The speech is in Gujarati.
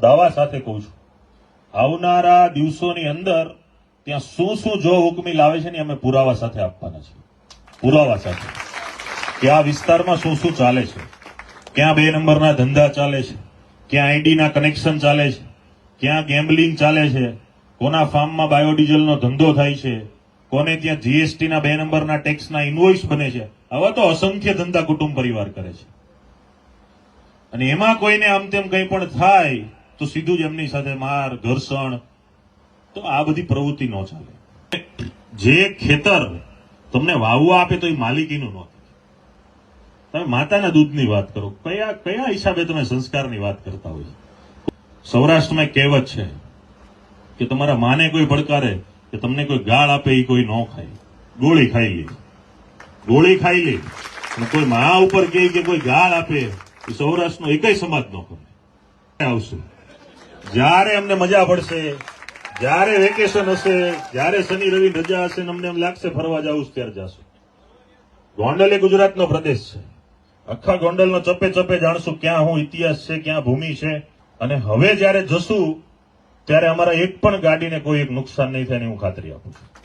દાવા સાથે કહું છું. આવનારા દિવસોની અંદર ત્યાં શું શું જો હુકમી લાવે છે ને અમે પુરાવા સાથે આપવાના છે પુરાવા સાથે. કે આ વિસ્તારમાં શું શું ચાલે છે. ક્યાં બે નંબરના ધંધા ચાલે છે. ક્યાં આઈડીના કનેક્શન ચાલે છે. ક્યાં ગેમ્બલિંગ ચાલે છે. કોના ફાર્મમાં બાયોડીઝલનો ધંધો થાય છે. કોને ત્યાં જીએસટી ના બે નંબરના ટેક્સના ઇન્વોઇસ બને છે. આવા તો અસંખ્ય ધંધા કુટુંબ પરિવાર કરે છે. અને એમાં કોઈને આમ તેમ કંઈ પણ થાય તો સીધું જ એમની સાથે માર, ઘર્ષણ. તો આ બધી પ્રવૃત્તિ ન ચાલે. જે ખેતર તમને વાવવા આપે તો એ માલિકીનું ન તમે માતાના દૂધની વાત કરો. કયા કયા હિસાબે તમે સંસ્કારની વાત કરતા હોય સૌરાષ્ટ્રમાં કહેવત છે કે તમારા માને કોઈ પડકારે કે તમને કોઈ ગાળ આપે એ કોઈ ન ખાય. ગોળી ખાઈ લે. ગોળી ખાઈ લે. કોઈ મા ઉપર કહે કે કોઈ ગાળ આપે, એ સૌરાષ્ટ્રનો એકય સમાજ ન કરે આવશે. જ્યારે અમને મજા પડશે, જ્યારે વેકેશન હશે, જ્યારે શનિ રવિ રજા હશે અમને એમ લાગશે ફરવા જવું ત્યારે જાશું. ગોંડલ એ ગુજરાતનો પ્રદેશ છે. આખા ગોંડલનો ચપે ચપે જાણશું ક્યાં હું ઇતિહાસ છે, ક્યાં ભૂમિ છે. અને હવે જ્યારે જશું, ત્યારે અમારા એક પણ ગાડીને કોઈ એક નુકસાન નહીં થાય એની હું ખાતરી આપું છું.